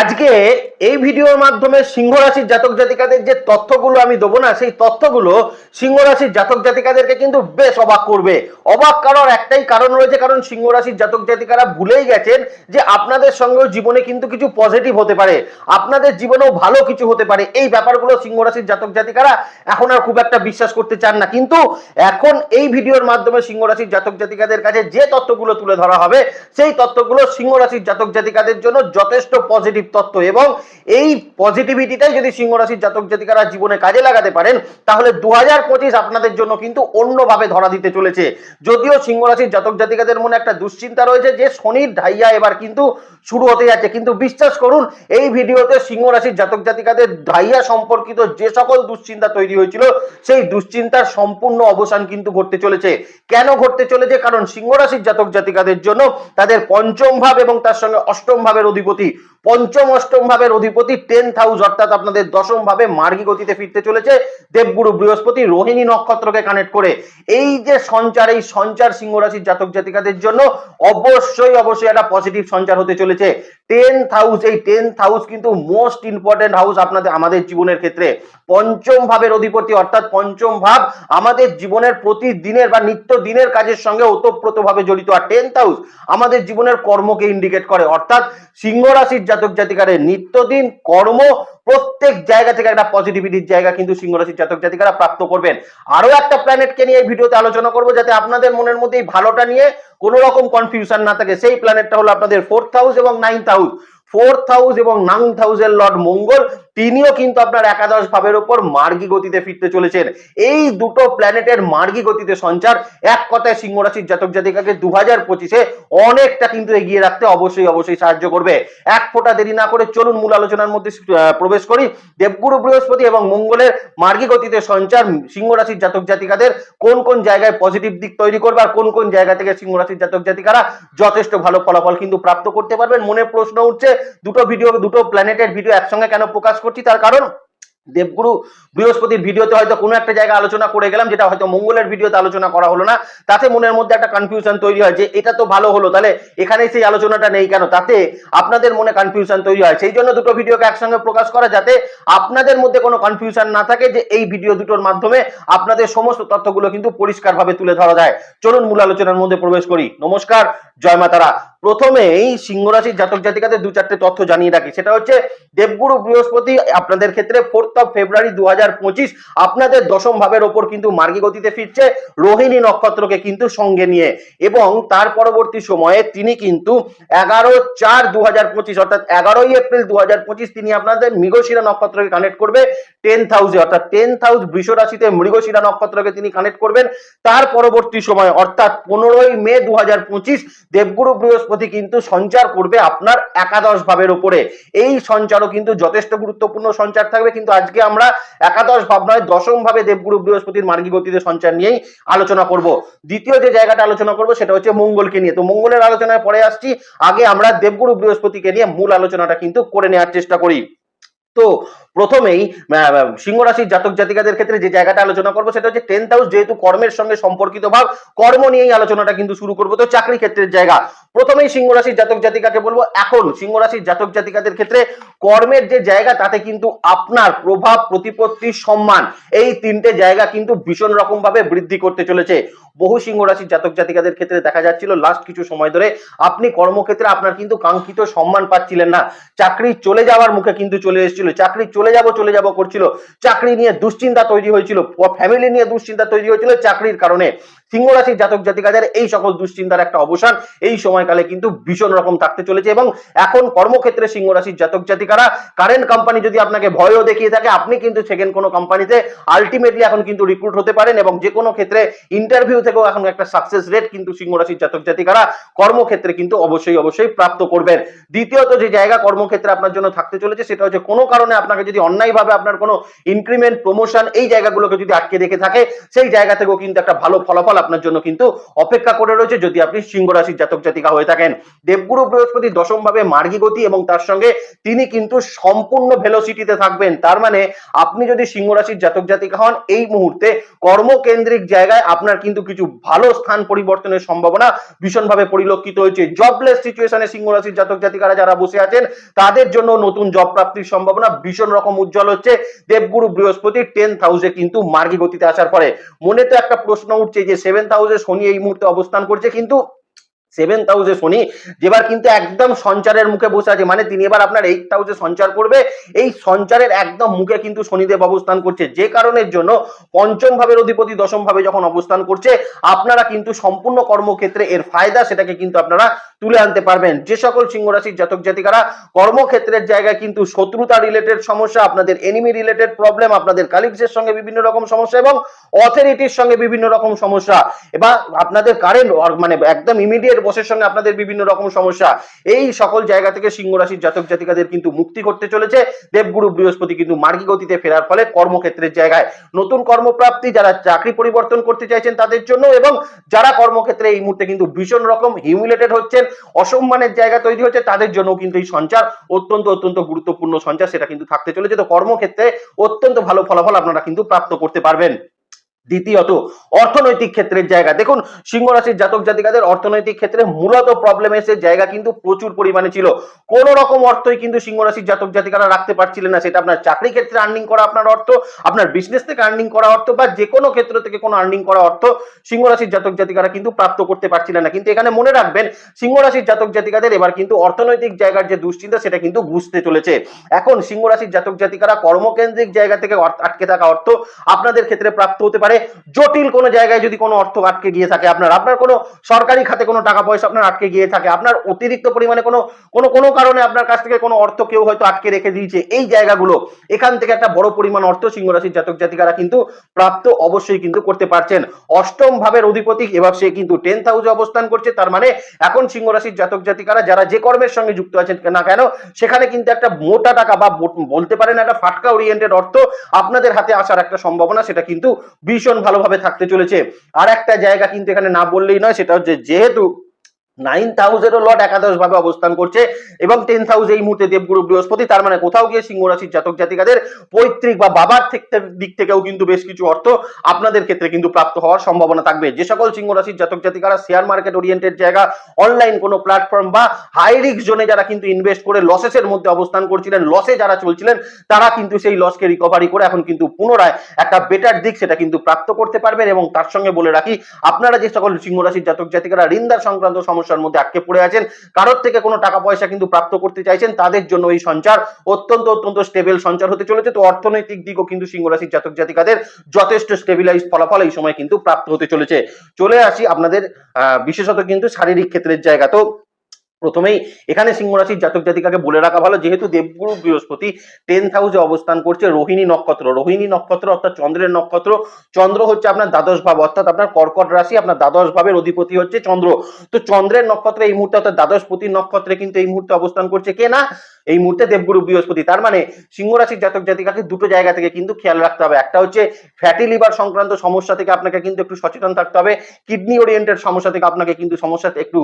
আজকে এই ভিডিওর মাধ্যমে সিংহ রাশির জাতক জাতিকাদের যে তথ্যগুলো আমি দেবো না, সেই তথ্যগুলো সিংহ রাশির জাতক জাতিকাদেরকে কিন্তু বেশ অবাক করবে। অবাক করার একটাই কারণ রয়েছে, কারণ সিংহ রাশির জাতক জাতিকারা ভুলেই গেছেন যে আপনাদের সঙ্গেও জীবনে কিন্তু কিছু পজিটিভ হতে পারে, আপনাদের জীবনেও ভালো কিছু হতে পারে। এই ব্যাপারগুলো সিংহ রাশির জাতক জাতিকারা এখন আর খুব একটা বিশ্বাস করতে চান না। কিন্তু এখন এই ভিডিওর মাধ্যমে সিংহ রাশির জাতক জাতিকাদের কাছে যে তথ্যগুলো তুলে ধরা হবে, সেই তথ্যগুলো সিংহ রাশির জাতক জাতিকাদের জন্য যথেষ্ট পজিটিভ তথ্য এবং এই পজিটিভিটিটাই যদি সিংহ রাশির জাতক জাতিকারা জীবনে কাজে লাগাতে পারেন, তাহলে দু হাজার পঁচিশ আপনাদের জন্য কিন্তু অন্যভাবে ধরা দিতে চলেছে। যদিও সিংহ রাশির জাতক জাতিকাদের মনে একটা দুশ্চিন্তা রয়েছে যে শনির ঢাইয়া এবার কিন্তু শুরু হতে যাচ্ছে। কিন্তু বিশ্বাস করুন, এই ভিডিওতে সিংহ রাশির জাতক জাতিকাদের ঢাইয়া সম্পর্কিত যে সকল দুশ্চিন্তা তৈরি হয়েছিল, সেই দুশ্চিন্তার সম্পূর্ণ অবসান কিন্তু ঘটতে চলেছে। কেন ঘটতে চলেছে? কারণ সিংহ রাশির জাতক জাতিকাদের জন্য তাদের পঞ্চম ভাব এবং তার সঙ্গে অষ্টম ভাবের অধিপতি পঞ্চম অষ্টম ভাবের অধিপতি টেন্থ হাউস অর্থাৎ আপনাদের দশম ভাবে মার্গী গতিতে ফিরতে চলেছে দেবগুরু বৃহস্পতি রোহিণী নক্ষত্রকে কানেক্ট করে। এই যে সঞ্চার, এই সঞ্চার সিংহ রাশির জাতক জাতিকাদের জন্য অবশ্যই অবশ্যই একটা পজিটিভ সঞ্চার হতে চলেছে। টেন্থ হাউস এই টেন্থ হাউস কিন্তু মোস্ট ইম্পর্টেন্ট হাউস আপনাদের, আমাদের জীবনের ক্ষেত্রে। পঞ্চম ভাবের অধিপতি, অর্থাৎ পঞ্চম ভাব আমাদের জীবনের প্রতিদিনের বা নিত্য দিনের কাজের সঙ্গে ওতপ্রোতভাবে জড়িত। আর টেন্থ হাউস আমাদের জীবনের কর্মকে ইন্ডিকেট করে, অর্থাৎ সিংহ রাশির জাতক জাতিকারের নিত্যদিন কর্ম প্রত্যেক জায়গা থেকে একটা পজিটিভিটির জায়গা কিন্তু সিংহ রাশির জাতক জাতিকারা প্রাপ্ত করবেন। আরও একটা প্ল্যানেটকে নিয়ে এই ভিডিওতে আলোচনা করব যাতে আপনাদের মনের মধ্যে এই ভালোটা নিয়ে কোনো রকম কনফিউশন না থাকে। সেই প্ল্যানেটটা হলো আপনাদের ফোর্থ হাউস এবং নাইন্থ হাউস ফোর্থ হাউস এবং নাইন্থ হাউসের লর্ড মঙ্গল। তিনিও কিন্তু আপনার একাদশ ভাবের উপর মার্গী গতিতে ফিরতে চলেছেন। এই দুটো প্ল্যানেটের মার্গী গতিতে সঞ্চার, এক কথায় সিংহ রাশির জাতক জাতিকাকে দু হাজার পঁচিশে অনেকটা কিন্তু এগিয়ে রাখতে অবশ্যই অবশ্যই সাহায্য করবে। এক ফোঁটা দেরি না করে চলুন মূল আলোচনার মধ্যে প্রবেশ করি। দেবগুরু বৃহস্পতি এবং মঙ্গলের মার্গী গতিতে সঞ্চার সিংহ রাশির জাতক জাতিকাদের কোন কোন জায়গায় পজিটিভ দিক তৈরি করবে আর কোন কোন জায়গা থেকে সিংহ রাশির জাতক জাতিকারা যথেষ্ট ভালো ফলাফল কিন্তু প্রাপ্ত করতে পারবেন? মনে প্রশ্ন উঠছে, দুটো ভিডিও দুটো প্ল্যানেটের ভিডিও একসঙ্গে কেন প্রকাশ করছি, তার কারণ দেবগুরু বৃহস্পতির ভিডিওতে হয়তো কোনো একটা জায়গা আলোচনা করে গেলাম, যেটা হয়তো মঙ্গলের ভিডিওতে আলোচনা করা হলো না। তাতে মনের মধ্যে একটা কনফিউশন তৈরি হয় যে এটা তো ভালো হলো, তাহলে এখানে সেই আলোচনাটা নেই কেন? তাতে আপনাদের মনে কনফিউশন তৈরি হয়। সেই জন্য দুটো ভিডিওকে একসঙ্গে প্রকাশ করা যাতে আপনাদের মধ্যে কোনো কনফিউশন না থাকে যে এই ভিডিও দুটোর মাধ্যমে আপনাদের সমস্ত তথ্যগুলো কিন্তু পরিষ্কারভাবে তুলে ধরা যায়। চলুন মূল আলোচনার মধ্যে প্রবেশ করি। নমস্কার, জয় মাতারা। প্রথমেই সিংহ রাশির জাতক জাতিকাদের দু চারটে তথ্য জানিয়ে রাখি। সেটা হচ্ছে দেবগুরু বৃহস্পতি আপনাদের ক্ষেত্রে ফোর্থ অফ ফেব্রুয়ারি দু হাজার পঁচিশ আপনাদের দশম ভাবের ওপর কিন্তু মার্গী গতিতে ফিরছে রোহিণী নক্ষত্রকে কিন্তু সঙ্গে নিয়ে। এবং তার পরবর্তী সময়ে তিনি কিন্তু এগারো চার দু অর্থাৎ এগারোই এপ্রিল দু তিনি আপনাদের মৃগশিরা নক্ষত্রকে কানেক্ট করবে। টেন্থ হাউসে অর্থাৎ টেন্থ হাউস বৃষ রাশিতে মৃগশিরা নক্ষত্রকে তিনি কানেক্ট করবেন। তার পরবর্তী সময় অর্থাৎ পনেরোই মে দু হাজার পঁচিশ দেবগুরু বৃহস্পতি কিন্তু সঞ্চার করবে আপনার একাদশ ভাবের উপরে। এই সঞ্চারও কিন্তু যথেষ্ট গুরুত্বপূর্ণ সঞ্চার থাকবে, কিন্তু আজকে আমরা একাদশ ভাব নয়, দশম ভাবে দেবগুরু বৃহস্পতির মার্গী গতিতে সঞ্চার নিয়েই আলোচনা করব। দ্বিতীয় যে জায়গাটা আলোচনা করব, সেটা হচ্ছে মঙ্গলকে নিয়ে। তো মঙ্গলের আলোচনায় পরে আসছি। আগে আমরা দেবগুরু বৃহস্পতিকে নিয়ে মূল আলোচনাটা কিন্তু করে নেওয়ার চেষ্টা করি। তো প্রথমেই সিংহ রাশির জাতক জাতিকাদের ক্ষেত্রে যে জায়গাটা আলোচনা করব সেটা হচ্ছে টেন্থ হাউস যেহেতু কর্মের সঙ্গে সম্পর্কিত ভাব, কর্ম নিয়েই আলোচনাটা কিন্তু শুরু করব, তো চাকরি ক্ষেত্রের জায়গা। প্রথমেই সিংহ রাশির জাতক জাতিকাকে বলব, এখন সিংহ রাশির জাতক জাতিকাদের ক্ষেত্রে কর্মের যে জায়গা, তাতে কিন্তু আপনার প্রভাব, প্রতিপত্তি, সম্মান, এই তিনটে জায়গা কিন্তু ভীষণ রকম ভাবে বৃদ্ধি করতে চলেছে। বহু সিংহ রাশির জাতক জাতিকাদের ক্ষেত্রে দেখা যাচ্ছিল লাস্ট কিছু সময় ধরে। আপনি কর্মক্ষেত্রে আপনার কিন্তু কাঙ্ক্ষিত সম্মান পাচ্ছিলেন না। চাকরি চলে যাওয়ার মুখে কিন্তু চলে এসেছিল। চাকরি চলে যাব চলে যাব করছিল। চাকরি নিয়ে দুশ্চিন্তা তৈরি হয়েছিল। ফ্যামিলি নিয়ে দুশ্চিন্তা তৈরি হয়েছিল চাকরির কারণে। সিংহ রাশির জাতক জাতিকাদের এই সকল দুশ্চিন্তার একটা অবসান। এই সময়কালে কিন্তু ভীষণ রকম থাকতে চলেছে এবং এখন কর্মক্ষেত্রে সিংহ রাশির জাতক জাতিকারা কারেন্ট কোম্পানি যদি আপনাকে ভয়ও দেখিয়ে থাকে, আপনি কিন্তু সেকেন্ড কোনো কোম্পানিতে আলটিমেটলি এখন কিন্তু রিক্রুট হতে পারেন এবং যে কোনো ক্ষেত্রে ইন্টারভিউ থেকেও এখন একটা সাকসেস রেট কিন্তু সিংহ রাশির জাতক জাতিকারা কর্মক্ষেত্রে কিন্তু অবশ্যই অবশ্যই প্রাপ্ত করবেন। দ্বিতীয়ত যে জায়গা কর্মক্ষেত্রে আপনার জন্য থাকতে চলেছে, সেটা হচ্ছে কোনো কারণে আপনাকে যদি অন্যায়ভাবে আপনার কোনো ইনক্রিমেন্ট প্রমোশন এই জায়গাগুলোকে যদি আটকে রেখে থাকে, সেই জায়গা থেকেও কিন্তু একটা ভালো ফলাফল আপনার জন্য কিন্তু অপেক্ষা করে রয়েছে। যদি আপনি সিংহ রাশির জাতক জাতিকা হয়ে থাকেন, দেবগুরু বৃহস্পতি দশম ভাবে মার্গী গতি এবং তার সঙ্গে তিনি কিন্তু সম্পূর্ণ ভেলোসিটিতে থাকবেন। তার মানে আপনি যদি সিংহ রাশির জাতক জাতিকা হন, এই মুহূর্তে কর্মকেন্দ্রিক জায়গায় আপনার কিন্তু কিছু ভালো স্থান পরিবর্তনের সম্ভাবনা ভীষণভাবে পরিলক্ষিত হয়েছে। জবলেস সিচুয়েশনে সিংহ রাশির জাতক জাতিকারা যারা বসে আছেন, তাদের জন্য নতুন জব প্রাপ্তির সম্ভাবনা ভীষণ রকম উজ্জ্বল হচ্ছে। দেবগুরু বৃহস্পতি টেন্থ হাউসে কিন্তু মার্গী গতিতে আসার পরে। মনে তো একটা প্রশ্ন উঠছে যে সেভেন্থ হাউসে শনি এই মুহূর্তে অবস্থান করছে কিন্তু সেভেন্থ হাউসে শনি, যেবার কিন্তু একদম সঞ্চারের মুখে বসে আছে মানে তিনি এবার আপনার এইট হাউসে সঞ্চার করবে। এই সঞ্চারের একদম মুখে কিন্তু শনিদেব অবস্থান করছে। যে কারণের জন্য পঞ্চম ভাবের অধিপতি দশম ভাবে যখন অবস্থান করছে, আপনারা কিন্তু সম্পূর্ণ কর্মক্ষেত্রে এর ফায়দা সেটাকে কিন্তু আপনারা তুলে আনতে পারবেন। যে সকল সিংহ রাশির জাতক জাতিকারা, কর্মক্ষেত্রের জায়গায় কিন্তু শত্রুতা রিলেটেড সমস্যা, আপনাদের এনিমি রিলেটেড প্রবলেম আপনাদের কালিগসের সঙ্গে বিভিন্ন রকম সমস্যা এবং অথরিটির সঙ্গে বিভিন্ন রকম সমস্যা। এবার আপনাদের কারেন্ট মানে একদম ইমিডিয়েট বসের সঙ্গে আপনাদের বিভিন্ন রকম সমস্যা। এই সকল জায়গা থেকে সিংহ রাশির জাতক জাতিকাদের কিন্তু মুক্তি করতে চলেছে। দেবগুরু বৃহস্পতি কিন্তু মার্গী গতিতে ফেরার ফলে কর্মক্ষেত্রের জায়গায় নতুন কর্মপ্রাপ্তি, যারা চাকরি পরিবর্তন করতে চাইছেন তাদের জন্য এবং যারা কর্মক্ষেত্রে এই মুহূর্তে কিন্তু ভীষণ রকম হিউমিলেটেড হচ্ছেন, অসম্মানের জায়গা তৈরি হচ্ছে, তাদের জন্য কিন্তু এই সঞ্চার অত্যন্ত অত্যন্ত গুরুত্বপূর্ণ সঞ্চার, সেটা কিন্তু থাকতে চলেছে। তো কর্মক্ষেত্রে অত্যন্ত ভালো ফলাফল আপনারা কিন্তু প্রাপ্ত করতে পারবেন। দ্বিতীয়ত, অর্থনৈতিক ক্ষেত্রের জায়গা। দেখুন সিংহ রাশির জাতক জাতিকাদের অর্থনৈতিক ক্ষেত্রে মূলত প্রবলেম এসে জায়গা কিন্তু প্রচুর পরিমাণে ছিল। কোন রকম অর্থই কিন্তু সিংহ রাশির জাতক জাতিকারা রাখতে পারছিলেন না। সেটা আপনার চাকরি ক্ষেত্রে আর্নিং করা আপনার অর্থ, আপনার বিজনেস থেকে আর্নিং করা অর্থ, বা যে কোনো ক্ষেত্র থেকে কোনো আর্নিং করা অর্থ সিংহ রাশির জাতক জাতিকারা কিন্তু প্রাপ্ত করতে পারছিলেন না। কিন্তু এখানে মনে রাখবেন সিংহ রাশির জাতক জাতিকাদের এবার কিন্তু অর্থনৈতিক জায়গার যে দুশ্চিন্তা, সেটা কিন্তু বুঝতে চলেছে। এখন সিংহ রাশির জাতক জাতিকারা কর্মকেন্দ্রিক জায়গা থেকে আটকে থাকা অর্থ আপনাদের ক্ষেত্রে প্রাপ্ত হতে পারে। জটিল কোনো জায়গায় যদি কোনো অর্থ আটকে গিয়ে থাকে, আপনার আপনার কোনো সরকারি খাতে কোনো টাকা পয়সা আপনার আটকে গিয়ে থাকে, আপনার অতিরিক্ত পরিমাণে কোনো কোনো কোনো কারণে আপনার কাছ থেকে কোনো অর্থ কেউ হয়তো আটকে রেখে দিয়েছে, এই জায়গাগুলো, এখান থেকে একটা বড় পরিমাণ অর্থ সিংহ রাশির জাতক জাতিকারা কিন্তু প্রাপ্ত অবশ্যই কিন্তু করতে পারছেন। অষ্টম ভাবের অধিপতি, এবার সে কিন্তু টেন্থ হাউসে অবস্থান করছে, তার মানে এখন সিংহ রাশির জাতক জাতিকারা যারা যে কর্মের সঙ্গে যুক্ত আছেন না কেন, সেখানে কিন্তু একটা মোটা টাকা বা বলতে পারেন একটা ফাটকা ওরিয়েন্টেড অর্থ আপনাদের হাতে আসার একটা সম্ভাবনা, সেটা কিন্তু ভীষণ ভালোভাবে থাকতে চলেছে। আর একটা জায়গা কিন্তু এখানে না বললেই নয়, সেটা হচ্ছে যেহেতু নাইন্থ হাউসেরও লর্ড একাদশ ভাবে অবস্থান করছে এবং টেন্থ হাউস এই মুহূর্তে দেবগুরু বৃহস্পতি, তার মানে কোথাও গিয়ে সিংহ রাশির জাতক জাতিকাদের পৈতৃক বা বাবার দিক থেকেও কিন্তু বেশ কিছু অর্থ আপনাদের ক্ষেত্রে কিন্তু প্রাপ্ত হওয়ার সম্ভাবনা থাকবে। যে সকল সিংহ রাশির জাতক জাতিকারা শেয়ার মার্কেট ওরিয়েন্টেড জায়গা অনলাইন কোনো প্ল্যাটফর্ম বা হাই রিস্ক জোনে যারা কিন্তু ইনভেস্ট করে লসেসের মধ্যে অবস্থান করছিলেন লসে যারা চলছিলেন, তারা কিন্তু সেই লসকে রিকভারি করে এখন কিন্তু পুনরায় একটা বেটার দিক সেটা কিন্তু প্রাপ্ত করতে পারবেন এবং তার সঙ্গে বলে রাখি, আপনারা যে সকল সিংহ রাশির জাতক জাতিকারা ঋণদার সংক্রান্ত সমস্যার মধ্যে আটকে পড়ে আছেন। কারোর থেকে কোনো টাকা পয়সা কিন্তু প্রাপ্ত করতে চাইছেন, তাদের জন্য এই সঞ্চার অত্যন্ত অত্যন্ত স্টেবল সঞ্চার হতে চলেছে। তো অর্থনৈতিক দিকও কিন্তু সিংহ রাশির জাতক জাতিকাদের যথেষ্ট স্টেবিলাইজ ফলাফল এই সময় কিন্তু প্রাপ্ত হতে চলেছে। চলে আসি আপনাদের বিশেষত কিন্তু শারীরিক ক্ষেত্রের জায়গা। তো প্রথমেই এখানে সিংহ রাশির জাতক জাতিকাকে বলে রাখা ভালো, যেহেতু দেবগুরু বৃহস্পতি টেন্থ হাউসে অবস্থান করছে রোহিণী নক্ষত্র। রোহিণী নক্ষত্র অর্থাৎ চন্দ্রের নক্ষত্র। চন্দ্র হচ্ছে আপনার দ্বাদশ ভাব, অর্থাৎ আপনার কর্কট রাশি, আপনার দ্বাদশ ভাবের অধিপতি হচ্ছে চন্দ্র। তো চন্দ্রের নক্ষত্রে এই মুহূর্তে অর্থাৎ দ্বাদশ পতির নক্ষত্রে কিন্তু এই মুহূর্তে অবস্থান করছে কে না? এই মুহূর্তে দেবগুরু বৃহস্পতি। তার মানে সিংহ রাশির জাতক জাতিকাকে দুটো জায়গা থেকে কিন্তু খেয়াল রাখতে হবে। একটা হচ্ছে ফ্যাটি লিভার সংক্রান্ত সমস্যা থেকে আপনাকে কিন্তু একটু সচেতন থাকতে হবে। কিডনি ওরিয়েন্টেড সমস্যা থেকে আপনাকে কিন্তু সমস্যাতে একটু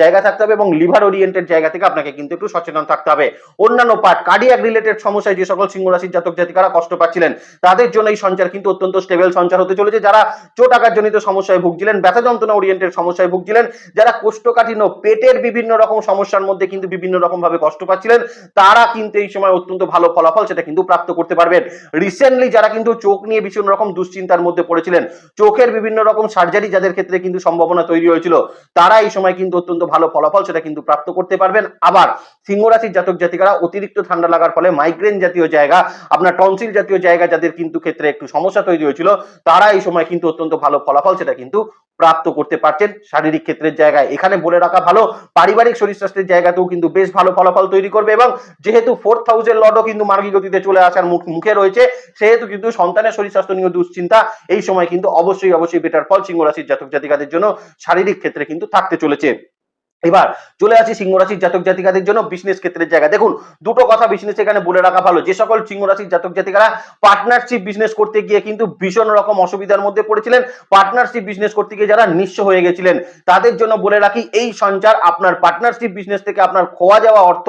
জায়গা থাকতে হবে এবং লিভার ওরিয়েন্টেড জায়গা থেকে আপনাকে কিন্তু একটু সচেতন থাকতে হবে। অন্যান্য পার্ট কার্ডিয়াক রিলেটেড সমস্যায় যে সকল সিংহ রাশির জাতক জাতিকারা কষ্ট পাচ্ছিলেন, তাদের জন্য এই সঞ্চার কিন্তু অত্যন্ত স্টেবল সঞ্চার হতে চলেছে। যারা চোট আঘাতজনিত সমস্যায় ভুগছিলেন ব্যথা যন্ত্রণা ওরিয়েন্টেড সমস্যায় ভুগছিলেন, যারা কোষ্ঠকাঠিন্য, পেটের বিভিন্ন রকম সমস্যার মধ্যে কিন্তু বিভিন্ন রকম ভাবে কষ্ট পাচ্ছিলেন তারা কিন্তু এই সময় অত্যন্ত ভালো ফলাফল সেটা কিন্তু প্রাপ্ত করতে পারবেন। রিসেন্টলি যারা কিন্তু চোখ নিয়ে ভীষণ রকম দুশ্চিন্তার মধ্যে পড়েছিলেন, চোখের বিভিন্ন রকম সার্জারি যাদের ক্ষেত্রে কিন্তু সম্ভাবনা তৈরি হয়েছিল, তারা এই সময় কিন্তু অত্যন্ত ভালো ফলাফল সেটা কিন্তু প্রাপ্ত করতে পারবেন। আবার সিংহ রাশির জাতক জাতিকারা অতিরিক্ত ঠান্ডা লাগার ফলে মাইগ্রেন জাতীয় জায়গা, আপনার টনসিল জাতীয় জায়গা যাদের কিন্তু ক্ষেত্রে একটু সমস্যা তৈরি হয়েছিল, তারা এই সময় কিন্তু অত্যন্ত ভালো ফলাফল সেটা কিন্তু প্রাপ্ত করতে পারছেন। শারীরিক ক্ষেত্রের জায়গায় এখানে বলে রাখা ভালো, পারিবারিক শরীর স্বাস্থ্যের জায়গাতেও কিন্তু বেশ ভালো ফলাফল তৈরি করবে। এবং যেহেতু ফোর্থ হাউসের লর্ডও কিন্তু মার্গী গতিতে চলে আসার মুখ- মুখে রয়েছে, সেহেতু কিন্তু সন্তানের শরীর স্বাস্থ্য নিয়ে দুশ্চিন্তা। এই সময় কিন্তু অবশ্যই অবশ্যই বেটার ফল সিংহ রাশির জাতক জাতিকাদের জন্য শারীরিক ক্ষেত্রে কিন্তু থাকতে চলেছে। এবার চলে আসি সিংহ রাশির জাতক জাতিকাদের জন্য বিজনেস ক্ষেত্রের জায়গা দেখুন, দুটো কথা বিজনেস এখানে বলে রাখা ভালো। যে সকল সিংহ রাশির জাতক জাতিকারা পার্টনারশিপ বিজনেস করতে গিয়ে কিন্তু ভীষণ রকম অসুবিধার মধ্যে পড়েছিলেন। পার্টনারশিপ বিজনেস করতে গিয়ে যারা নিঃস্ব হয়ে গেছিলেন, তাদের জন্য বলে রাখি, এই সঞ্চার আপনার পার্টনারশিপ বিজনেস থেকে আপনার খোয়া যাওয়া অর্থ,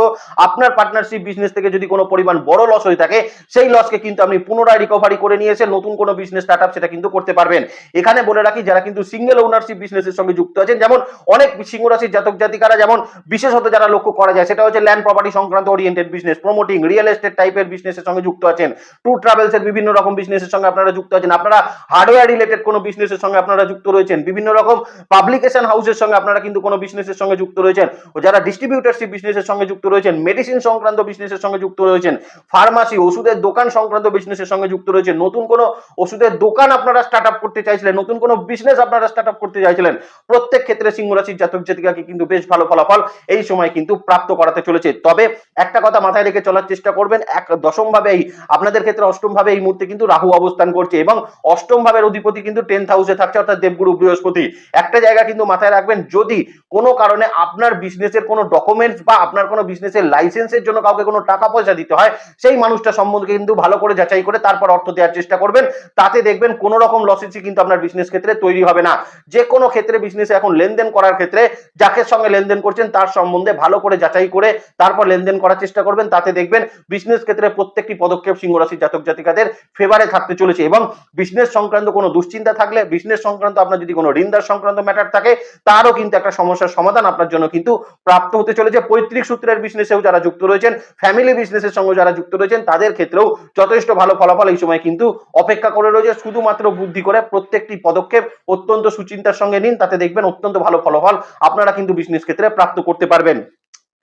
আপনার পার্টনারশিপ বিজনেস থেকে যদি কোনো পরিমাণ বড় লস হয়ে থাকে, সেই লসকে কিন্তু আপনি পুনরায় রিকভারি করে নিয়ে এসে নতুন কোনো বিজনেস স্টার্ট আপ সেটা কিন্তু করতে পারবেন। এখানে বলে রাখি, যারা কিন্তু সিঙ্গেল ওনারশিপ বিজনেসের সঙ্গে যুক্ত আছেন, যেমন অনেক সিংহ রাশির জাতক জাতিকারা যেমন বিশেষত যারা লক্ষ্য করা যায়, সেটা হচ্ছে ল্যান্ড প্রপার্টি সংক্রান্ত oriented business promoting real estate টাইপের বিজনেসের সঙ্গে যুক্ত আছেন। ট্যুর ট্রাভেলস এর বিভিন্ন রকম বিজনেসের সঙ্গে আপনারা যুক্ত আছেন। আপনারা হার্ডওয়্যার রিলেটেড কোনো বিজনেসের সঙ্গে আপনারা যুক্ত রয়েছেন। বিভিন্ন রকম পাবলিকেশন হাউসের সঙ্গে আপনারা কিন্তু কোনো বিজনেসের সঙ্গে যুক্ত রয়েছেন। ও যারা ডিস্ট্রিবিউটারশিপ বিজনেসের সঙ্গে যুক্ত রয়েছেন মেডিসিন সংক্রান্ত বিজনেসের সঙ্গে যুক্ত রয়েছেন ফার্মাসি ওষুধের দোকান সংক্রান্ত বিজনেসের সঙ্গে যুক্ত রয়েছেন, নতুন কোনো ওষুধের দোকান আপনারা স্টার্ট আপ করতে চাইছিলেন, নতুন কোনো বিজনেস আপনারা স্টার্ট আপ করতে চাইছিলেন, প্রত্যেক ক্ষেত্রে সিংহ রাশির জাতক জাতিকাকে কিন্তু বেশ ভালো ফলাফল এই সময় কিন্তু প্রাপ্ত করাতে চলেছে। তবে একটা কথা মাথায় রেখে চলার চেষ্টা করবেন, এক দশম ভাবে এই আপনাদের ক্ষেত্রে অষ্টম ভাবে এই মুহূর্তে কিন্তু রাহু অবস্থান করছে এবং অষ্টম ভাবের অধিপতি কিন্তু টেন্থ হাউসে থাকছে, অর্থাৎ দেবগুরু বৃহস্পতি। একটা জায়গা কিন্তু মাথায় রাখবেন, যদি কোনো কারণে আপনার বিজনেসের কোনো ডকুমেন্টস বা আপনার কোনো বিজনেসের লাইসেন্সের জন্য কাউকে কোনো টাকা পয়সা দিতে হয়, সেই মানুষটা সম্বন্ধে কিন্তু ভালো করে যাচাই করে তারপর অর্থ দেওয়ার চেষ্টা করবেন। তাতে দেখবেন কোনো রকম লসেসই কিন্তু আপনার বিজনেস ক্ষেত্রে তৈরি হবে না। যে কোনো ক্ষেত্রে বিজনেসে এখন লেনদেন করার ক্ষেত্রে, যাকে সঙ্গে লেনদেন করছেন, তার সম্বন্ধে ভালো করে যাচাই করে তারপর লেনদেন করার চেষ্টা করবেন। তাতে দেখবেন বিজনেস ক্ষেত্রে প্রত্যেকটি পদক্ষেপ সিংহ রাশির জাতক জাতিকাদের ফেভারে থাকতে চলেছে এবং বিজনেস সংক্রান্ত কোনো দুশ্চিন্তা থাকলে বিজনেস সংক্রান্ত আপনার যদি কোনো ঋণদার সংক্রান্ত ম্যাটার থাকে, তারও কিন্তু একটা সমস্যার সমাধান আপনার জন্য কিন্তু প্রাপ্ত হতে চলেছে। পৈতৃক সূত্রের বিজনেসেও যারা যুক্ত রয়েছেন ফ্যামিলি বিজনেসের সঙ্গে যারা যুক্ত রয়েছেন, তাদের ক্ষেত্রেও যথেষ্ট ভালো ফলাফল এই সময় কিন্তু অপেক্ষা করে রয়েছে। শুধুমাত্র বুদ্ধি করে প্রত্যেকটি পদক্ষেপ অত্যন্ত সুচিন্তার সঙ্গে নিন, তাতে দেখবেন অত্যন্ত ভালো ফলাফল আপনারা কিন্তু বিজনেস ক্ষেত্রে প্রাপ্ত করতে পারবেন।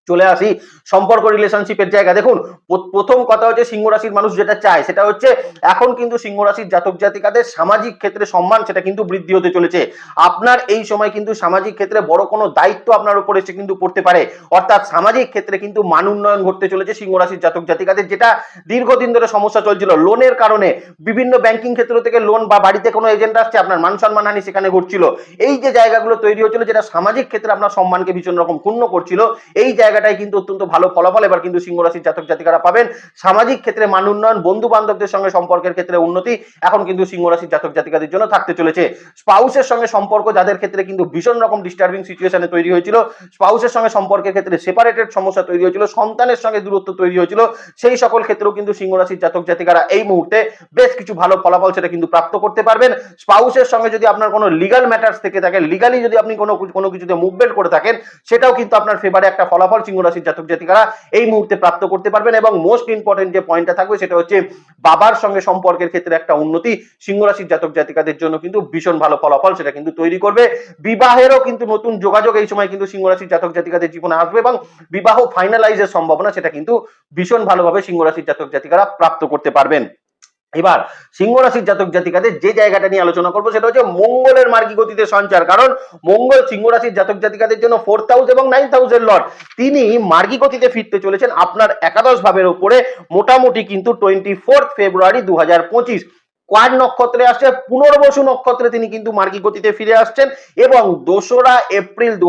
চলে আসি সম্পর্ক রিলেশনশিপের জায়গা। দেখুন প্রথম কথা হচ্ছে সিংহ রাশির মানুষ যেটা চায়, সেটা হচ্ছে এখন কিন্তু সিংহ রাশির জাতক জাতিকাদের সামাজিক ক্ষেত্রে সম্মান, সেটা কিন্তু বৃদ্ধি হতে চলেছে। আপনার এই সময় কিন্তু সামাজিক ক্ষেত্রে বড় কোনো দায়িত্ব আপনার উপরে এসে কিন্তু পড়তে পারে। অর্থাৎ সামাজিক ক্ষেত্রে কিন্তু মান উন্নয়ন ঘটতে চলেছে সিংহ রাশির জাতক জাতিকাদের, যেটা দীর্ঘদিন ধরে সমস্যা চলছিল। লোনের কারণে বিভিন্ন ব্যাংকিং ক্ষেত্র থেকে লোন বা বাড়িতে কোনো এজেন্ট আসছে, আপনার মান সম্মানহানি সেখানে ঘটছিল। এই যে জায়গাগুলো তৈরি হচ্ছিল যেটা সামাজিক ক্ষেত্রে আপনার সম্মানকে ভীষণ রকম ক্ষুণ্ণ করছিল, এই জায়গাটাই কিন্তু অত্যন্ত ভালো ফলাফল। এবার কিন্তু সিংহ রাশির জাতক জাতিকারা পাবেন। সামাজিক ক্ষেত্রে মান উন্নয়ন, বন্ধু বান্ধবদের সঙ্গে সম্পর্কের ক্ষেত্রে উন্নতি এখন কিন্তু সিংহ রাশির জাতক জাতিকাদের জন্য থাকতে চলেছে। স্পাউসের সঙ্গে সম্পর্ক যাদের ক্ষেত্রে কিন্তু ভীষণ রকম ডিস্টার্বিং সিচুয়েশনে তৈরি হয়েছিল, স্পাউসের সঙ্গে সম্পর্কের ক্ষেত্রে সেপারেটেড সমস্যা তৈরি হয়েছিল, সন্তানের সঙ্গে দূরত্ব তৈরি হয়েছিল, সেই সকল ক্ষেত্রেও কিন্তু সিংহ রাশির জাতক জাতিকারা এই মুহূর্তে বেশ কিছু ভালো ফলাফল সেটা কিন্তু প্রাপ্ত করতে পারবেন। স্পাউসের সঙ্গে যদি আপনার কোনো লিগাল ম্যাটার্স থেকে থাকে লিগালি যদি আপনি কোনো কোনো কিছুতে মুভমেন্ট করে থাকেন, সেটাও কিন্তু আপনার ফেভারে একটা ফলাফল সিংহ রাশির জাতক জাতিকারা এই মুহূর্তে প্রাপ্ত করতে পারবেন এবং মোস্ট ইম্পর্টেন্ট যে পয়েন্টটা থাকবে সেটা হচ্ছে বাবার সঙ্গে সম্পর্কের ক্ষেত্রে একটা উন্নতি। সিংহ রাশির জাতক জাতিকাদের জন্য কিন্তু ভীষণ ভালো ফলাফল সেটা কিন্তু তৈরি করবে। বিবাহেরও কিন্তু নতুন যোগাযোগ এই সময় কিন্তু সিংহ রাশির জাতক জাতিকাদের জীবনে আসবে এবং বিবাহ ফাইনালাইজের সম্ভাবনা সেটা কিন্তু ভীষণ ভালোভাবে সিংহ রাশির জাতক জাতিকারা প্রাপ্ত করতে পারবেন। এবার সিংহ রাশির জাতক জাতিকাদের যে জায়গাটা নিয়ে আলোচনা করব সেটা হচ্ছে মঙ্গলের মার্গী গতিতে সঞ্চার। কারণ মঙ্গল সিংহ রাশির জাতক জাতিকাদের জন্য ফোর্থ হাউস এবং নাইন্থ হাউসের লর্ড। তিনি মার্গী গতিতে ফিরতে চলেছেন আপনার একাদশ ভাবের উপরে মোটামুটি কিন্তু টোয়েন্টি ফোর্থ ফেব্রুয়ারি দু হাজার পঁচিশ। কোয়াড নক্ষত্রে আসছে, পুনর্বসু নক্ষত্রে তিনি কিন্তু মার্গী গতিতে ফিরে আসছেন এবং দোসরা এপ্রিল দু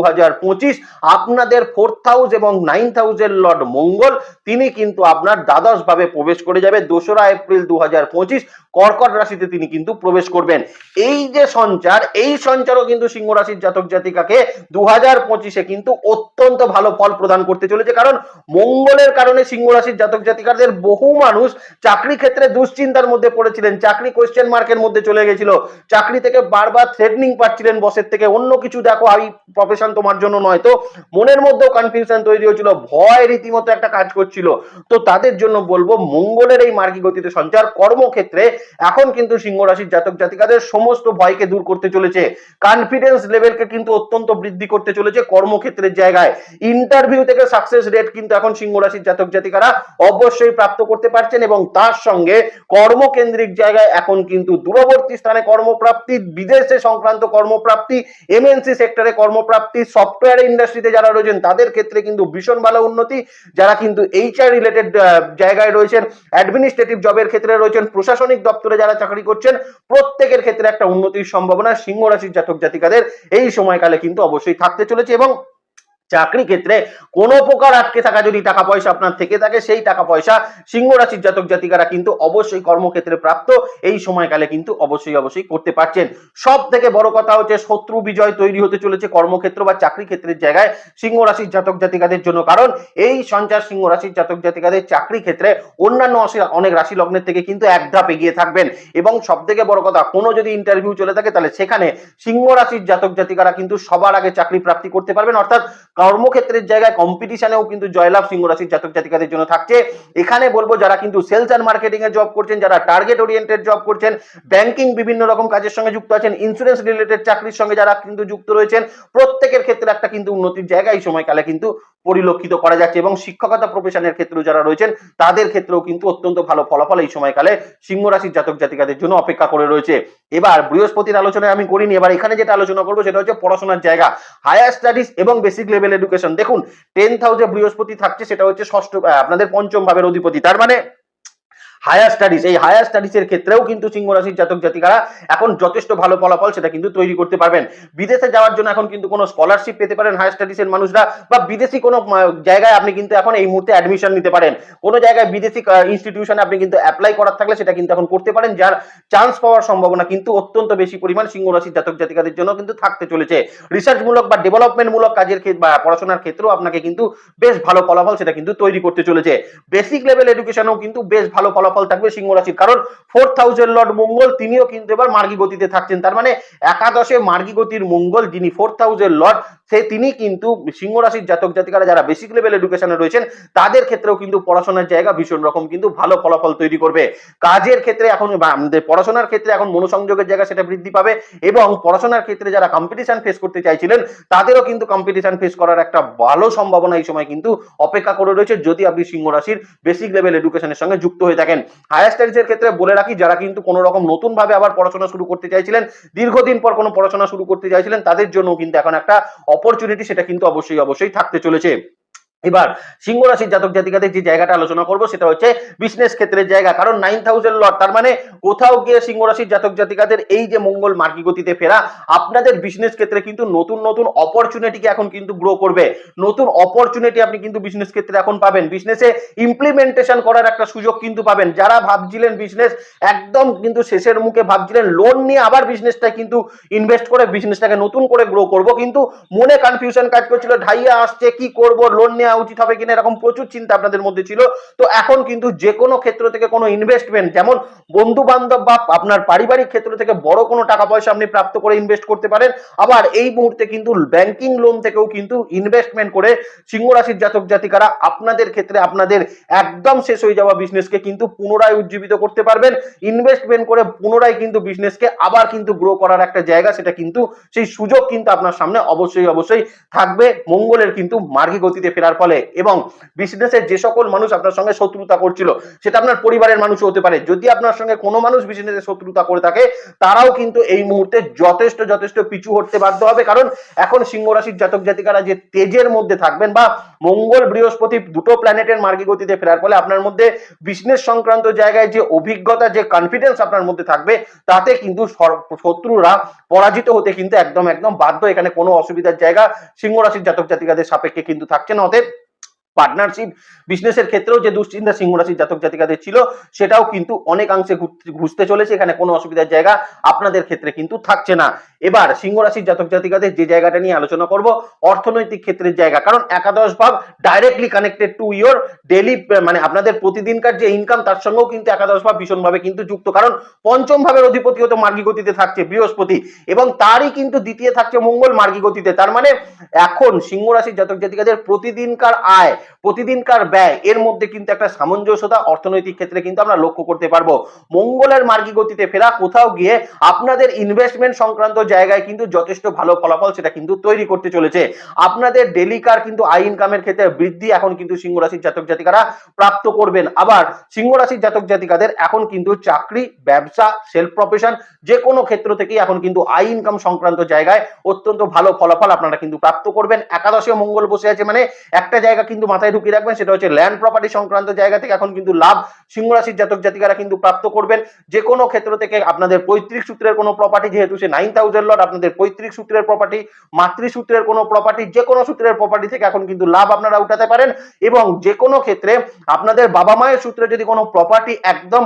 আপনাদের ফোর্থ হাউস এবং নাইন্থ হাউসের লর্ড মঙ্গল, তিনি কিন্তু আপনার দ্বাদশ ভাবে প্রবেশ করে যাবে দোসরা এপ্রিল দু কর্কট রাশিতে তিনি কিন্তু প্রবেশ করবেন। এই যে সঞ্চার, এই সঞ্চারও কিন্তু সিংহ রাশির জাতক জাতিকাকে দু হাজার পঁচিশে কিন্তু অত্যন্ত ভালো ফল প্রদান করতে চলেছে। কারণ মঙ্গলের কারণে সিংহ রাশির জাতক জাতিকাদের বহু মানুষ চাকরি ক্ষেত্রে দুশ্চিন্তার মধ্যে পড়েছিলেন, চাকরি কোয়েশ্চেন মার্কের মধ্যে চলে গেছিল। চাকরি থেকে বারবার থ্রেটনিং পাচ্ছিলেন বসের থেকে। অন্য কিছু দেখো এই প্রফেশন তোমার জন্য নয় তো। মনের মধ্যেও কনফিউশন তৈরি হয়েছিল। ভয় রীতিমতো একটা কাজ করছিল। তো তাদের জন্য বলব, মঙ্গলের এই মার্গী গতিতে সঞ্চার কর্মক্ষেত্রে এখন কিন্তু সিংহ রাশির জাতক জাতিকাদের সমস্ত ভয়কে দূর করতে চলেছে। কনফিডেন্স লেভেলকে কিন্তু অত্যন্ত বৃদ্ধি করতে চলেছে কর্মক্ষেত্রের জায়গায়। ইন্টারভিউ থেকে সাকসেস রেট কিন্তু এখন সিংহ রাশির জাতক জাতিকারা অবশ্যই প্রাপ্ত করতে পারছেন এবং তার সঙ্গে কর্মকেন্দ্রিক জায়গায় এখন কিন্তু দূরবর্তী স্থানে কর্মপ্রাপ্তি, বিদেশে সংক্রান্ত কর্মপ্রাপ্তি এমএনসি সেক্টরে কর্মপ্রাপ্তি সফটওয়্যার ইন্ডাস্ট্রিতে যারা রয়েছেন, তাদের ক্ষেত্রে কিন্তু ভীষণ ভালো উন্নতি। যারা কিন্তু এইচআর রিলেটেড জায়গায় রয়েছেন অ্যাডমিনিস্ট্রেটিভ জবের ক্ষেত্রে রয়েছেন, প্রশাসনিক দপ্তরে যারা চাকরি করছেন, প্রত্যেকের ক্ষেত্রে একটা উন্নতির সম্ভাবনা সিংহ রাশির জাতক জাতিকাদের এই সময়কালে কিন্তু অবশ্যই থাকতে চলেছে এবং চাকরি ক্ষেত্রে কোনো প্রকার আটকে থাকা যদি টাকা পয়সা আপনার থেকে থাকে, সেই টাকা পয়সা সিংহ রাশির জাতক জাতিকারা কিন্তু অবশ্যই কর্মক্ষেত্রে প্রাপ্ত। এই সময়কালে কিন্তু অবশ্যই অবশ্যই করতে পারছেন। সব থেকে বড় কথা হচ্ছে শত্রু বিজয় তৈরি হতে চলেছে কর্মক্ষেত্র বা চাকরি ক্ষেত্রের জায়গায় সিংহ রাশির জাতক জাতিকাদের জন্য। কারণ এই সঞ্চার সিংহ রাশির জাতক জাতিকাদের চাকরি ক্ষেত্রে অন্যান্য অনেক রাশি লগ্নের থেকে কিন্তু এক ধাপ এগিয়ে থাকবেন। এবং সব থেকে বড় কথা, কোনো যদি ইন্টারভিউ চলে থাকে, তাহলে সেখানে সিংহ রাশির জাতক জাতিকারা কিন্তু সবার আগে চাকরি প্রাপ্তি করতে পারবেন। অর্থাৎ কর্মক্ষেত্রের জায়গায় কম্পিটিশনেও কিন্তু জয়লাভ সিংহ রাশির জাতক জাতিকাদের জন্য থাকছে। এখানে বলব যারা কিন্তু সেলস অ্যান্ড মার্কেটিং এ জব করছেন, যারা টার্গেট ওরিয়েন্টেড জব করছেন ব্যাংকিং বিভিন্ন রকম কাজের সঙ্গে যুক্ত আছেন ইন্স্যুরেন্স রিলেটেড চাকরির সঙ্গে যারা কিন্তু যুক্ত রয়েছেন, প্রত্যেকের ক্ষেত্রে একটা কিন্তু উন্নতির জায়গা এই সময়কালে কিন্তু পরিলক্ষিত করা যাচ্ছে এবং শিক্ষকতা প্রফেশনের ক্ষেত্রেও যারা রয়েছেন, তাদের ক্ষেত্রেও কিন্তু অত্যন্ত ভালো ফলাফল এই সময়কালে সিংহ রাশির জাতক জাতিকাদের জন্য অপেক্ষা করে রয়েছে। এবার বৃহস্পতির আলোচনায় আমি করিনি, এবার এখানে যেটা আলোচনা করব সেটা হচ্ছে পড়াশোনার জায়গা। হায়ার স্টাডিজ এবং বেসিক লেভেল এডুকেশন দেখুন টেন্থ হাউসে বৃহস্পতি থাকছে, সেটা হচ্ছে ষষ্ঠ আপনাদের পঞ্চম ভাবের অধিপতি। তার মানে হায়ার স্টাডিজ এই হায়ার স্টাডিজের ক্ষেত্রেও কিন্তু সিংহ রাশির জাতক জাতিকারা এখন যথেষ্ট ভালো ফলাফল সেটা কিন্তু তৈরি করতে পারবেন। বিদেশে যাওয়ার জন্য এখন কিন্তু কোনো স্কলারশিপ পেতে পারেন হায়ার স্টাডিজের মানুষরা বা বিদেশি কোনো জায়গায় আপনি কিন্তু এখন এই মুহূর্তে অ্যাডমিশন নিতে পারেন। কোনো জায়গায় বিদেশি ইনস্টিটিউশনে আপনি কিন্তু অ্যাপ্লাই করার থাকলে সেটা কিন্তু এখন করতে পারেন, যার চান্স পাওয়ার সম্ভাবনা কিন্তু অত্যন্ত বেশি পরিমাণ সিংহ রাশির জাতক জাতিকাদের জন্য কিন্তু থাকতে চলেছে। রিসার্চমূলক বা ডেভেলপমেন্টমূলক কাজের ক্ষেত্রে বা পড়াশোনার ক্ষেত্রেও আপনাকে কিন্তু বেশ ভালো ফলাফল সেটা কিন্তু তৈরি করতে চলেছে। বেসিক লেভেল এডুকেশনেও কিন্তু বেশ ভালো ফলাফল থাকবে সিংহ রাশির। কারণ ফোর্থ হাউসের লর্ড মঙ্গল, তিনিও কিন্তু এবার মার্গী গতিতে থাকছেন। তার মানে একাদশে মার্গী গতির মঙ্গল, যিনি ফোর্থ হাউসের লর্ড সে তিনি কিন্তু সিংহ রাশির জাতক জাতিকারা যারা বেসিক লেভেল এডুকেশনে রয়েছেন, তাদের ক্ষেত্রেও কিন্তু পড়াশোনার জায়গা ভীষণ রকম কিন্তু ভালো ফলাফল তৈরি করবে। কাজের ক্ষেত্রে এখন পড়াশোনার ক্ষেত্রে এখন মনোসংযোগের জায়গা সেটা বৃদ্ধি পাবে এবং পড়াশোনার ক্ষেত্রে যারা কম্পিটিশন ফেস করতে চাইছিলেন, তাদেরও কিন্তু কম্পিটিশন ফেস করার একটা ভালো সম্ভাবনা এই সময় কিন্তু অপেক্ষা করে রয়েছে। যদি আপনি সিংহ রাশির বেসিক লেভেল এডুকেশনের সঙ্গে যুক্ত হয়ে থাকেন হায়ার স্টাডিজের ক্ষেত্রে বলে রাখি, যারা কিন্তু কোনো রকম নতুন ভাবে আবার পড়াশোনা শুরু করতে চাইছিলেন, দীর্ঘদিন পর কোনো পড়াশোনা শুরু করতে চাইছিলেন, তাদের জন্য কিন্তু এখন একটা অপরচুনিটি সেটা কিন্তু অবশ্যই অবশ্যই থাকতে চলেছে। এবার সিংহ রাশির জাতক জাতিকাদের যে জায়গাটা আলোচনা করব সেটা হচ্ছে বিজনেস ক্ষেত্রের জায়গা। কারণ নাইন থাউজেন্ড লট তার মানে কোথাও গিয়ে সিংহ রাশির জাতক জাতিকাদের এই যে মঙ্গল মার্গী গতিতে ফেরা, আপনাদের বিজনেস ক্ষেত্রে কিন্তু নতুন নতুন অপরচুনিটিকে এখন কিন্তু গ্রো করবে। নতুন অপরচুনিটি আপনি কিন্তু বিজনেস ক্ষেত্রে এখন পাবেন। বিজনেসে ইমপ্লিমেন্টেশন করার একটা সুযোগ কিন্তু পাবেন। যারা ভাবছিলেন বিজনেস একদম কিন্তু শেষের মুখে ভাবছিলেন লোন নিয়ে আবার বিজনেসটা কিন্তু ইনভেস্ট করে বিজনেসটাকে নতুন করে গ্রো করব, কিন্তু মনে কনফিউশন কাজ করছিল, ঢাইয়া আসছে, কি করব? লোন নেওয়া উচিত হবে কিনা এরকম প্রচুর চিন্তা আপনাদের মধ্যে ছিল। তো এখন কিন্তু যে কোনো ক্ষেত্র থেকে কোনো ইনভেস্টমেন্ট যেমন বন্ধু বান্ধব বা আপনার পারিবারিক ক্ষেত্র থেকে বড় কোনো টাকা পয়সা আপনি প্রাপ্ত করে ইনভেস্ট করতে পারেন। আবার এই মুহূর্তে কিন্তু ব্যাংকিং লোন থেকেও কিন্তু ইনভেস্টমেন্ট করে সিংহ রাশির জাতক জাতিকারা আপনাদের ক্ষেত্রে আপনাদের একদম শেষ হয়ে যাওয়া বিজনেসকে কিন্তু পুনরায় উজ্জীবিত করতে পারবেন। ইনভেস্টমেন্ট করে পুনরায় কিন্তু বিজনেসকে আবার কিন্তু গ্রো করার একটা জায়গা সেটা কিন্তু সেই সুযোগ কিন্তু আপনার সামনে অবশ্যই অবশ্যই থাকবে। মঙ্গলের কিন্তু মার্গী গতিতে ফেরার ফলে এবং বিজনেসের যে সকল মানুষ আপনার সঙ্গে শত্রুতা করছিল, সেটা আপনার পরিবারের মানুষও হতে পারে। যদি আপনার সঙ্গে কোনো মানুষ বিজনেসে শত্রুতা করে থাকে, তারাও কিন্তু এই মুহূর্তে যথেষ্ট যথেষ্ট পিছু হটতে বাধ্য হবে। কারণ এখন সিংহ রাশির জাতক জাতিকারা যে তেজের মধ্যে থাকবেন বা মঙ্গল বৃহস্পতি দুটো প্ল্যানেটের মার্গী গতিতে ফেরার ফলে আপনার মধ্যে বিজনেস সংক্রান্ত জায়গায় যে অভিজ্ঞতা, যে কনফিডেন্স আপনার মধ্যে থাকবে, তাতে কিন্তু শত্রুরা পরাজিত হতে কিন্তু একদম একদম বাধ্য। এখানে কোনো অসুবিধার জায়গা সিংহ রাশির জাতক জাতিকাদের সাপেক্ষে কিন্তু থাকছে না। অতএব পার্টনারশিপ বিজনেসের ক্ষেত্রেও যে দুশ্চিন্তা সিংহ রাশির জাতক জাতিকাদের ছিল, সেটাও কিন্তু অনেকাংশে ঘুরতে- ঘুষতে চলেছে। এখানে কোনো অসুবিধার জায়গা আপনাদের ক্ষেত্রে কিন্তু থাকছে না। এবার সিংহ রাশির জাতক জাতিকাদের যে জায়গাটা নিয়ে আলোচনা করব, অর্থনৈতিক ক্ষেত্রের জায়গা। কারণ একাদশ ভাব directly connected to your daily মানে আপনাদের প্রতিদিনকার যে ইনকাম তার সঙ্গেও কিন্তু একাদশ ভাব ভীষণভাবে কিন্তু যুক্ত। কারণ পঞ্চম ভাবের অধিপতি হতো মার্গী গতিতে থাকছে, বৃহস্পতি, এবং তারই কিন্তু দ্বিতীয় থাকছে মঙ্গল মার্গী গতিতে। তার মানে এখন সিংহ রাশির জাতক জাতিকাদের প্রতিদিনকার আয়, প্রতিদিনকার ব্যয়, এর মধ্যে কিন্তু একটা সামঞ্জস্যতা অর্থনৈতিক ক্ষেত্রে কিন্তু আমরা লক্ষ্য করতে পারব। মঙ্গলের মার্গী গতিতে ফেরা, কোথাও গিয়ে আপনাদের ইনভেস্টমেন্ট সংক্রান্ত জায়গায় কিন্তু যথেষ্ট ভালো ফলাফল সেটা কিন্তু তৈরি করতে চলেছে। আপনাদের ডেলিকার কিন্তু আই ইনকামের ক্ষেত্রে বৃদ্ধি এখন কিন্তু সিংহ রাশির জাতক জাতিকারা প্রাপ্ত করবেন। আবার সিংহ রাশির জাতক জাতিকাদের এখন কিন্তু চাকরি, ব্যবসা সেলফ প্রফেশন যে কোনো ক্ষেত্র থেকেই এখন কিন্তু আই ইনকাম সংক্রান্ত জায়গায় অত্যন্ত ভালো ফলাফল আপনারা কিন্তু প্রাপ্ত করবেন। একাদশে মঙ্গল বসে আছে মানে একটা জায়গা কিন্তু মাথায় ঢুকিয়ে রাখবেন, সেটা হচ্ছে ল্যান্ড প্রপার্টি সংক্রান্ত জায়গা থেকে এখন কিন্তু লাভ সিংহ রাশির জাতক জাতিকারা কিন্তু প্রাপ্ত করবেন। যে কোনো ক্ষেত্র থেকে আপনাদের পৈতৃক সূত্রের কোনো প্রপার্টি যেহেতু সে নাইন থাউজেন্ড হাউসের লট আপনাদের পৈতৃক সূত্রের প্রপার্টি মাতৃসূত্রের কোনো প্রপার্টি যে কোনো সূত্রের প্রপার্টি থেকে এখন কিন্তু লাভ আপনারা উঠাতে পারেন। এবং যে কোনো ক্ষেত্রে আপনাদের বাবা মায়ের সূত্রে যদি কোনো প্রপার্টি একদম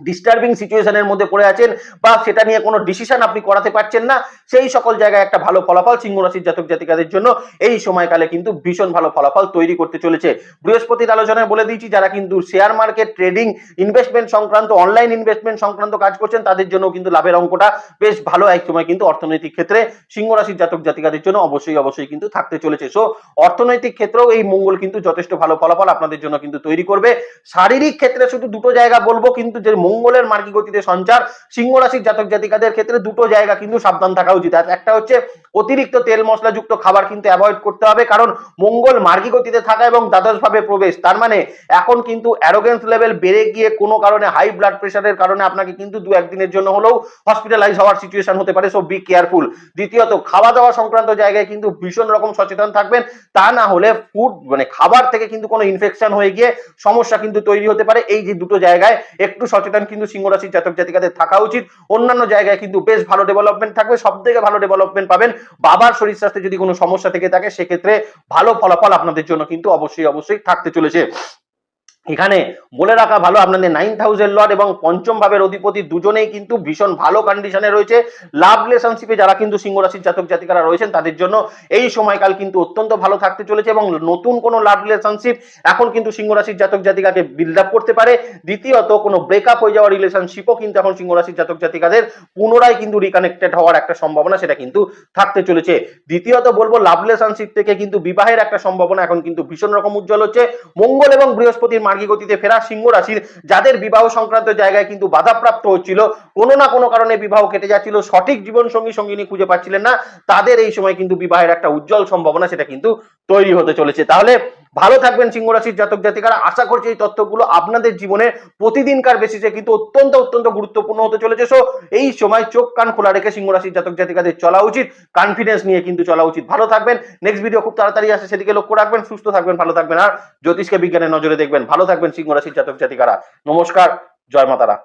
ডিস্টার্বিং সিচুয়েশনের মধ্যে পড়ে আছেন বা সেটা নিয়ে কোনো ডিসিশন আপনি করাতে পারছেন না, সেই সকল জায়গায় একটা ভালো ফলাফল সিংহ রাশির জাতক জাতিকাদের জন্য এই সময়কালে কিন্তু ভীষণ ভালো ফলাফল তৈরি করতে চলেছে। বৃহস্পতির আলোচনায় বলে দিয়েছি, যারা কিন্তু শেয়ার মার্কেট ট্রেডিং ইনভেস্টমেন্ট সংক্রান্ত অনলাইন ইনভেস্টমেন্ট সংক্রান্ত কাজ করছেন, তাদের জন্য কিন্তু লাভের অঙ্কটা বেশ ভালো। এক সময় কিন্তু অর্থনৈতিক ক্ষেত্রে সিংহ রাশির জাতক জাতিকাদের জন্য অবশ্যই অবশ্যই কিন্তু থাকতে চলেছে। সো অর্থনৈতিক ক্ষেত্রেও এই মঙ্গল কিন্তু যথেষ্ট ভালো ফলাফল আপনাদের জন্য কিন্তু তৈরি করবে। শারীরিক ক্ষেত্রে শুধু দুটো জায়গা বলব, কিন্তু যে মঙ্গলের মার্গী গতিতে সঞ্চার। সিংহ রাশির জাতক জাতিকাদের ক্ষেত্রে দুটো জায়গা কিন্তু সাবধান থাকা উচিত। একটা হচ্ছে অতিরিক্ত তেল মশলা যুক্ত খাবার কিন্তু অ্যাভয়েড করতে হবে, কারণ মঙ্গল মার্গী গতিতে থাকা এবং দ্বাদশ ভাবে প্রবেশ, তার মানে এখন কিন্তু অ্যারোগেন্স লেভেল বেড়ে গিয়ে কোনো কারণে হাই ব্লাড প্রেশারের কারণে আপনাকে কিন্তু দু একদিনের জন্য হলেও হসপিটালাইজ হওয়ার সিচুয়েশন হতে পারে সো বি কেয়ারফুল দ্বিতীয়ত খাওয়া দাওয়া সংক্রান্ত জায়গায় কিন্তু ভীষণ রকম সচেতন থাকবেন, তা না হলে ফুড মানে খাবার থেকে কিন্তু কোনো ইনফেকশন হয়ে গিয়ে সমস্যা কিন্তু তৈরি হতে পারে। এই যে দুটো জায়গায় একটু সচেতন কিন্তু সিংহ রাশির জাতক জাতিকাদের থাকা উচিত। অন্যান্য জায়গায় কিন্তু বেশ ভালো ডেভেলপমেন্ট থাকবে সব থেকে ভালো ডেভেলপমেন্ট পাবেন। বাবার শরীর স্বাস্থ্যে যদি কোনো সমস্যা থেকে থাকে, সেক্ষেত্রে ভালো ফলাফল আপনাদের জন্য কিন্তু অবশ্যই অবশ্যই থাকতে চলেছে। এখানে বলে রাখা ভালো, আপনাদের নাইন থাউজেন্ড লট এবং পঞ্চম ভাবের অধিপতি দুজনেই কিন্তু ভীষণ ভালো কন্ডিশনে রয়েছে। লাভ রিলেশনশিপে যারা কিন্তু সিংহ রাশির জাতক জাতিকারা রয়েছেন, তাদের জন্য এই সময়কাল কিন্তু অত্যন্ত ভালো থাকতে চলেছে এবং নতুন কোনো লাভ রিলেশনশিপ এখন কিন্তু সিংহ রাশির জাতক জাতিকাকে বিল্ড আপ করতে পারে। দ্বিতীয়ত, কোনো ব্রেকআপ হয়ে যাওয়ার রিলেশনশিপও কিন্তু এখন সিংহ রাশির জাতক জাতিকাদের পুনরায় কিন্তু রিকানেক্টেড হওয়ার একটা সম্ভাবনা সেটা কিন্তু থাকতে চলেছে। দ্বিতীয়ত বলব, লাভ রিলেশনশিপ থেকে কিন্তু বিবাহের একটা সম্ভাবনা এখন কিন্তু ভীষণ রকম উজ্জ্বল হচ্ছে। মঙ্গল এবং বৃহস্পতির মার্গী গতিতে ফেরা সিংহ রাশির যাদের বিবাহ সংক্রান্ত জায়গায় কিন্তু বাধাপ্রাপ্ত হচ্ছিল, কোনো না কোনো কারণে বিবাহ কেটে যাচ্ছিল, সঠিক জীবন সঙ্গী সঙ্গিনী খুঁজে পাচ্ছিলেন না, তাদের এই সময় কিন্তু বিবাহের একটা উজ্জ্বল সম্ভাবনা সেটা কিন্তু তৈরি হতে চলেছে। তাহলে ভালো থাকবেন সিংহ রাশির জাতক জাতিকারা। আশা করছি এই তথ্যগুলো আপনাদের জীবনে প্রতিদিনকার বেসিসে কিন্তু অত্যন্ত অত্যন্ত গুরুত্বপূর্ণ হতে চলেছে। সো এই সময় চোখ, কান খোলা রেখে সিংহ রাশির জাতক জাতিকাদের চলা উচিত। কনফিডেন্স নিয়ে কিন্তু চলা উচিত। ভালো থাকবেন। নেক্সট ভিডিও খুব তাড়াতাড়ি আসে, সেদিকে লক্ষ্য রাখবেন। সুস্থ থাকবেন, ভালো থাকবেন। আর জ্যোতিষকে বিজ্ঞানের নজরে দেখবেন। ভালো থাকবেন সিংহ রাশির জাতক জাতিকারা। নমস্কার। জয় মাতারা।